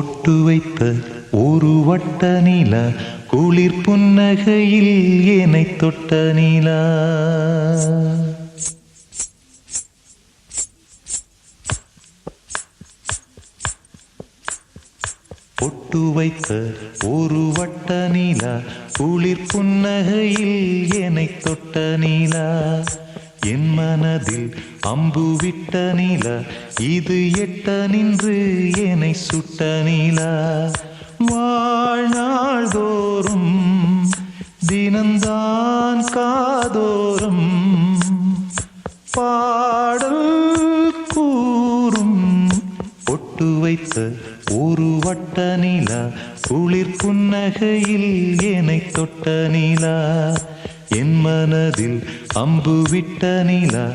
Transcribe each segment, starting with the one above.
பொட்டு வைத்த ஒரு வட்ட நீலா குளிர் புன்னகையில் என்னை தொட்ட நீலா. பொட்டு வைத்த ஒரு வட்ட நீலா குளிர் புன்னகையில் என்னை தொட்ட நீலா. என் மனதில் அம்பு விட்ட நீலா இது எட்ட நின்று என்னை சுட்ட நீலா. வாழ்நாள் தோறும் தினந்தான் காதோறும் பாடல் போட்டு வைத்த ஒரு வட்ட நீலா குளிர் புன்னகையில் என்னை தொட்ட நீலா. என் மனதில் அம்பு விட்ட நிலா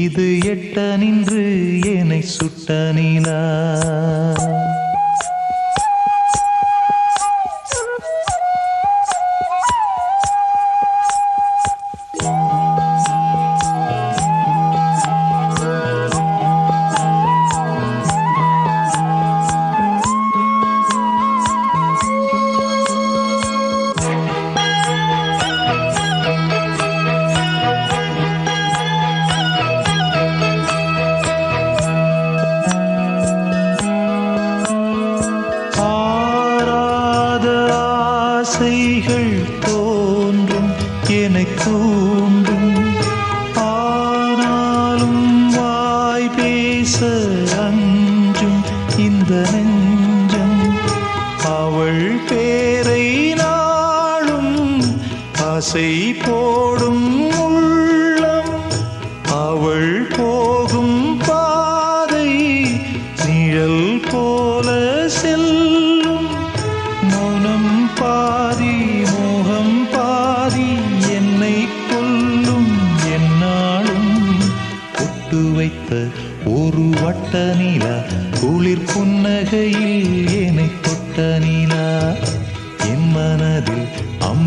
இது எட்ட நின்று ஏனை சுட்ட நிலா. ஆசை போடும் உள்ளம் அவள் போகும் பாதை நிழல் போல செல்லும். மௌனம் பாதி மோகம் பாதி என்னை கொல்லும். என்னாலும் பொட்டு வைத்த ஒரு வட்ட நீலா குளிர் புன்னகையில் என்னை தொட்ட நிலா.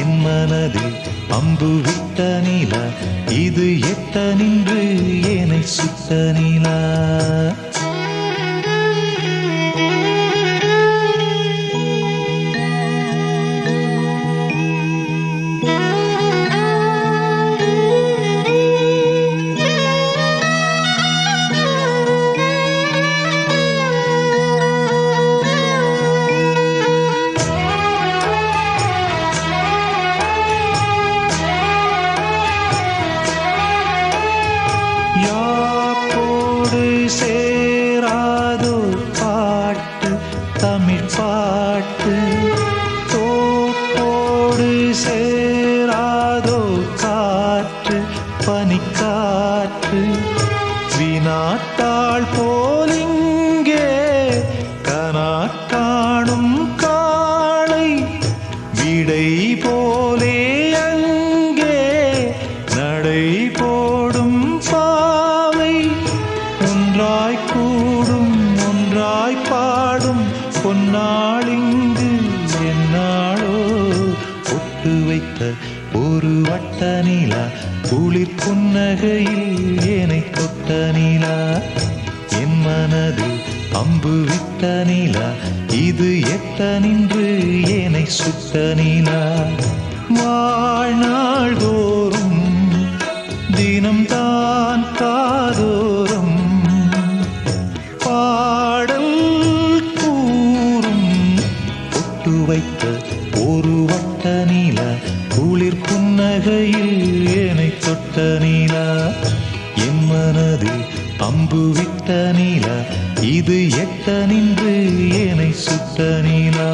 என் மனதில் அம்பு விட்ட நீலா இது எட்ட நின்று ஏனை சுட்ட நீலா? தமிழ் பாட்டு தோப்போடு சேராதோ காற்று பனிக்காற்று. வினாட்டாள் போலிங்கே கனா காணும் காளை விடை போ பொன்னாளிங்கு என்னாளோ ஒட்டு வைத்த ஒரு வட்ட நிலா குளிர் புன்னகையில் ஏனை தொட்ட நிலா. என் மனதில் அம்பு விட்ட நிலா இது எட்ட நின்று ஏனை சுட்ட நிலா. வாழ்நாள் தோறும் தினம்தான் ஒரு வட்ட நீலா குளிர் புன்னகையில் என்னை தொட்ட நீலா. என் மனதில் அம்பு விட்ட நீலா இது எட்ட நின்று என்னை சுட்ட நீலா.